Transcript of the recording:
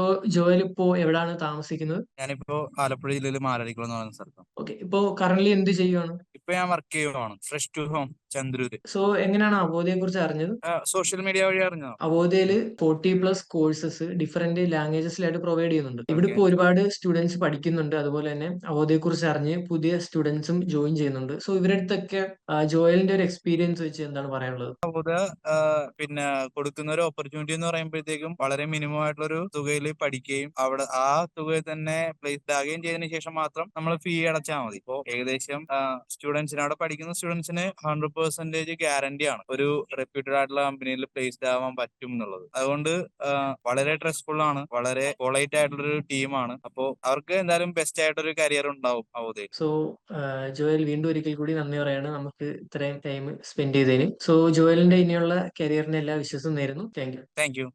So Joel ഇപ്പോ എവിടാണ് താമസിക്കുന്നത്? ഞാനിപ്പോ ആലപ്പുഴ ജില്ലയിൽ മാലടിക്കുളം എന്ന് പറയുന്ന സ്ഥലത്താണ് ഓക്കെ. ഇപ്പോ കറന്റ് എന്ത് ചെയ്യുവാണ്? ഇപ്പൊ ഞാൻ വർക്ക് ചെയ്യുവാണ്. Fresh to home. ചന്ദ്രൂര്. സോ എങ്ങനെയാണ് അവോധയെ കുറിച്ച് അറിഞ്ഞത് സോഷ്യൽ മീഡിയ വഴി അറിഞ്ഞോ അവോധയിൽ ഫോർട്ടി പ്ലസ് കോഴ്സസ് ഡിഫറെന്റ് ലാംഗ്വേജസിലായിട്ട് പ്രൊവൈഡ് ചെയ്യുന്നുണ്ട്. ഇവിടെ ഇപ്പോൾ ഒരുപാട് സ്റ്റുഡൻസ് പഠിക്കുന്നുണ്ട്. അതുപോലെ തന്നെ അവോധയെ കുറിച്ച് അറിഞ്ഞ് പുതിയ സ്റ്റുഡൻസും ജോയിൻ ചെയ്യുന്നുണ്ട്. സോ ഇവരുടെ അടുത്തൊക്കെ ജോയലിന്റെ ഒരു എക്സ്പീരിയൻസ് വെച്ച് എന്താണ് പറയാനുള്ളത്? അവോധ പിന്നെ കൊടുക്കുന്ന ഒരു ഓപ്പർച്യൂണിറ്റി എന്ന് പറയുമ്പോഴത്തേക്കും വളരെ മിനിമം ആയിട്ടുള്ള ഒരു തുകയിൽ പഠിക്കുകയും അവിടെ ആ തുകയിൽ തന്നെ പ്ലേസ്ഡ് ആകുകയും ചെയ്തതിനു ശേഷം മാത്രം നമ്മൾ ഫീ അടച്ചാൽ മതി. ഇപ്പോൾ ഏകദേശം സ്റ്റുഡൻസിന് അവിടെ പഠിക്കുന്ന സ്റ്റുഡൻസിന് ഹൺഡ്രഡ് പെർസെന്റേജ് ഗ്യാരണ്ടി ആണ്. ഒരു റെപ്യൂട്ടഡ് ആയിട്ടുള്ള കമ്പനിയിൽ പ്ലേസ്ഡ് ആവാൻ പറ്റും എന്നുള്ളത്. അതുകൊണ്ട് വളരെ സ്ട്രെസ്ഫുൾ ആണ്. വളരെ പൊളൈറ്റ് ആയിട്ടുള്ള ഒരു ടീമാണ് അപ്പോ അവർക്ക് എന്തായാലും ബെസ്റ്റ് ആയിട്ടൊരു കരിയർ ഉണ്ടാവും അവതയിൽ സോ ജോയൽ വീണ്ടും ഒരിക്കൽ കൂടി നന്ദി പറയാണ്. നമുക്ക് ഇത്രയും ടൈം സ്പെൻഡ് ചെയ്തതിന്. സോ ജോയലിന്റെ ഇനിയുള്ള കരിയറിന്റെ എല്ലാ വിശ്വസം നേരുന്നു. Thank you thank you